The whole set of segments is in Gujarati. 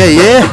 એ yeah.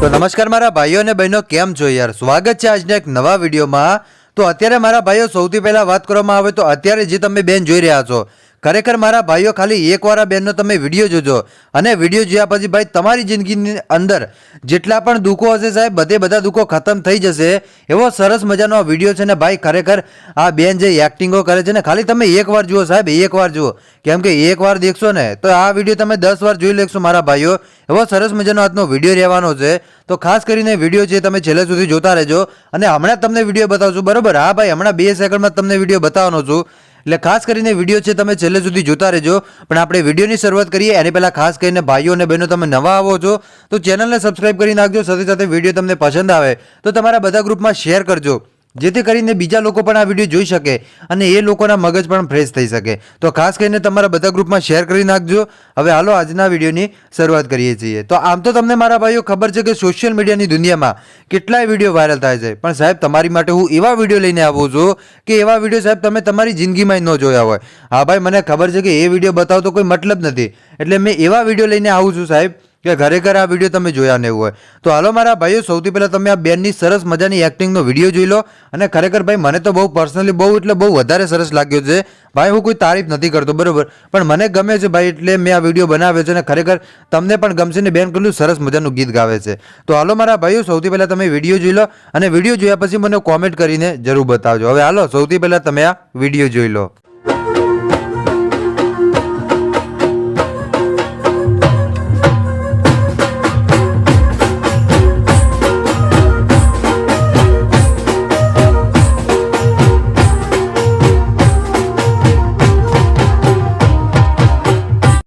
તો નમસ્કાર મારા ભાઈઓ અને બહેનો, કેમ છો યાર સ્વાગત છે આજના એક નવા વિડીયોમાં તો અત્યારે મારા ભાઈઓ સૌથી પહેલા વાત કરવામાં આવે તો અત્યારે જે તમે બેન જોઈ રહ્યા છો ખરેખર મારા ભાઈઓ ખાલી એકવાર આ બેનનો તમે વીડિયો જોજો. અને વીડિયો જોયા પછી ભાઈ, તમારી જિંદગીની અંદર જેટલા પણ દુઃખો હશે સાહેબ, બધે બધા દુઃખો ખતમ થઈ જશે. એવો સરસ મજાનો આ વીડિયો છે ને ભાઈ, ખરેખર આ બેન જે એક્ટિંગો કરે છે ને, ખાલી તમે એકવાર જુઓ સાહેબ એકવાર જુઓ. કેમ કે એકવાર દેખશો ને, તો આ વીડિયો તમે દસ વાર જોઈ લેશો મારા ભાઈઓ. એવો સરસ મજાનો આજનો વીડિયો રહેવાનો છે. તો ખાસ કરીને વીડિયો છે તમે છેલ્લે સુધી જોતા રહેજો. અને હમણાં તમને વીડિયો બતાવશું. બરાબર? હા ભાઈ, હમણાં બે સેકન્ડમાં તમને વીડિયો બતાવવાનો છું. એટલે ખાસ કરીને વીડિયો છે તમે છેલ્લે સુધી જોતા રહેજો. પણ આપણે વિડીયોની શરૂઆત કરીએ, એની પહેલાં ખાસ કરીને ભાઈઓ અને બહેનો તમે નવા આવો છો, તો ચેનલને સબસ્ક્રાઇબ કરી નાખજો, સાથે સાથે વીડિયો તમને પસંદ આવે, તો તમારા બધા ગ્રુપમાં શેર કરજો. જેથી કરીને બીજા લોકો પણ આ વીડિયો જોઈ શકે અને એ લોકોના મગજ પણ ફ્રેશ થઈ શકે. તો ખાસ કરીને તમારા બધા ગ્રુપમાં શેર કરી નાખજો. હવે હાલો આજના વિડીયોની શરૂઆત કરીએ છીએ. તો આમ તો તમને મારા ભાઈઓ ખબર છે કે સોશિયલ મીડિયાની દુનિયામાં કેટલાય વીડિયો વાયરલ થાય છે. પણ સાહેબ, તમારી માટે હું એવા વીડિયો લઈને આવું છું કે એવા વીડિયો સાહેબ તમે તમારી જિંદગીમાં ન જોયા હોય. હા ભાઈ, મને ખબર છે કે એ વીડિયો બતાવતો કોઈ મતલબ નથી. એટલે મેં એવા વીડિયો લઈને આવું છું સાહેબ કે ખરેખર આ વીડિયો તમે જોયા નહીં હોય. તો હાલો મારા ભાઈઓ, સૌથી પહેલાં તમે આ બેનની સરસ મજાની એક્ટિંગનો વીડિયો જોઈ લો. અને ખરેખર ભાઈ, મને તો બહુ પર્સનલી બહુ એટલે બહુ વધારે સરસ લાગ્યો છે. ભાઈ, હું કોઈ તારીફ નથી કરતો, બરાબર? પણ મને ગમે છે ભાઈ, એટલે મેં આ વીડિયો બનાવ્યો છે અને ખરેખર તમને પણ ગમશે ને બેન કેટલું સરસ મજાનું ગીત ગાવે છે. તો હાલો મારા ભાઈઓ, સૌથી પહેલાં તમે વીડિયો જોઈ લો. અને વીડિયો જોયા પછી મને કોમેન્ટ કરીને જરૂર બતાવજો. હવે હાલો, સૌથી પહેલાં તમે આ વીડિયો જોઈ લો.